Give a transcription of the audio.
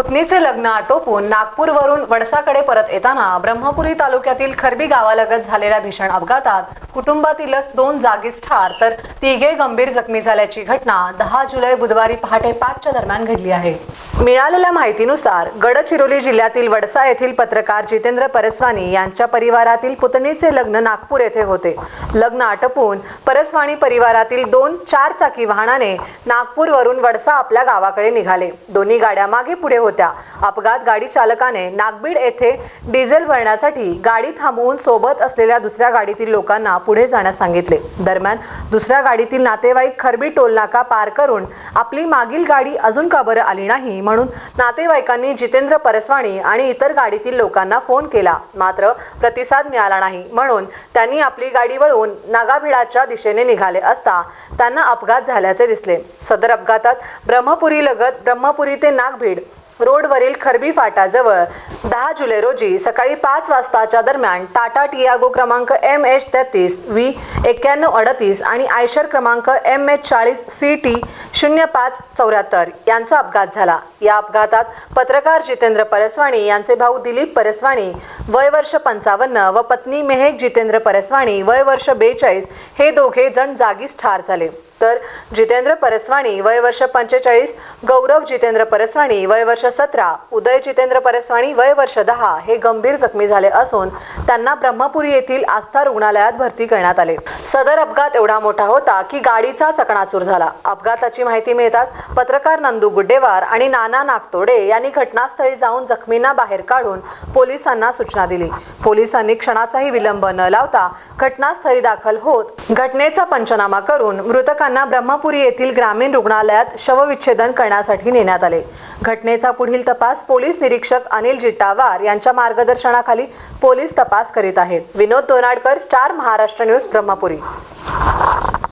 पुतणीचे लग्न आटोपून नागपूरवरून वडसाकडे परत येताना ब्रह्मपुरी तालुक्यातील खरबी गावालगत झालेल्या भीषण अपघातात कुटुंबातीलच दोन जागीच ठार तर तिघे गंभीर जखमी झाल्याची घटना दहा जुलै बुधवारी पहाटे पाचच्या दरम्यान घडली आहे. मिळालेल्या माहितीनुसार गडचिरोली जिल्ह्यातील वडसा येथील पत्रकार जितेंद्र परसवानी यांच्या परिवारातील पुतणीचे लग्न नागपूर येथे होते. लग्न आटपून परसवाणी परिवारातील दोन चार चाकी वाहनाने नागपूरवरून वडसा आपल्या गावाकडे निघाले. दोन्ही गाड्या मागे पुढे होत्या. अपघात गाडी चालकाने नागबीड येथे डिझेल भरण्यासाठी गाडी थांबवून सोबत असलेल्या दुसऱ्या गाडीतील लोकांना पुढे जाण्यास सांगितले. दरम्यान दुसऱ्या गाडीतील नातेवाईक खरबी टोलनाका पार करून आपली मागील गाडी अजून का बरं आली नाही म्हणून नातेवाईकांनी जितेंद्र परसवाणी आणि इतर गाडीतील लोकांना फोन केला. मात्र प्रतिसाद मिळाला नाही. म्हणून त्यांनी आपली गाडी वळवून नागाभिडाच्या दिशेने निघाले असता त्यांना अपघात झाल्याचे दिसले. सदर अपघातात ब्रह्मपुरी लगत ब्रह्मपुरी ते नागभीड रोडवरील खरबी फाटाजवळ दहा जुलै रोजी सकाळी पाच वाजताच्या दरम्यान टाटा टियागो क्रमांक एम एच तेहतीस व्ही एक्क्याण्णव अडतीस आणि आयशर क्रमांक एम एच चाळीस सी टी शून्य पाच चौऱ्याहत्तर यांचा अपघात झाला. या अपघातात पत्रकार जितेंद्र परसवाणी यांचे भाऊ दिलीप परसवाणी वय वर्ष पंचावन्न व पत्नी मेहेक जितेंद्र परसवाणी वय वर्ष बेचाळीस हे दोघे जण जागीच ठार झाले. तर जितेंद्र परसवाणी वय वर्ष पंचेचाळीस गौरव जितेंद्र परसवाणी वय वर्ष सतरा उदय जितेंद्र परसवाणी वय वर्ष दहा हे गंभीर जखमी झाले असून त्यांना ब्रह्मपुरी येथील आस्था रुग्णालयात भरती करण्यात आले. सदर अपघात एवढा मोठा होता की गाडीचा चकणाचूर झाला. अपघाताची माहिती मिळताच पत्रकार नंदू गुड्डेवार आणि नाना नागतोडे यांनी घटनास्थळी जाऊन जखमींना बाहेर काढून पोलिसांना सूचना दिली. पोलिसांनी क्षणाचाही विलंब न लावता घटनास्थळी दाखल होत घटनेचा पंचनामा करून मृतकांना ब्रह्मपुरी येथील ग्रामीण रुग्णालयात शवविच्छेदन करण्यासाठी नेण्यात आले. घटनेचा पुढील तपास पोलीस निरीक्षक अनिल जिट्टावार यांच्या मार्गदर्शनाखाली पोलीस तपास करीत आहेत. Vinod Donadkar Star Maharashtra news Brahmapuri.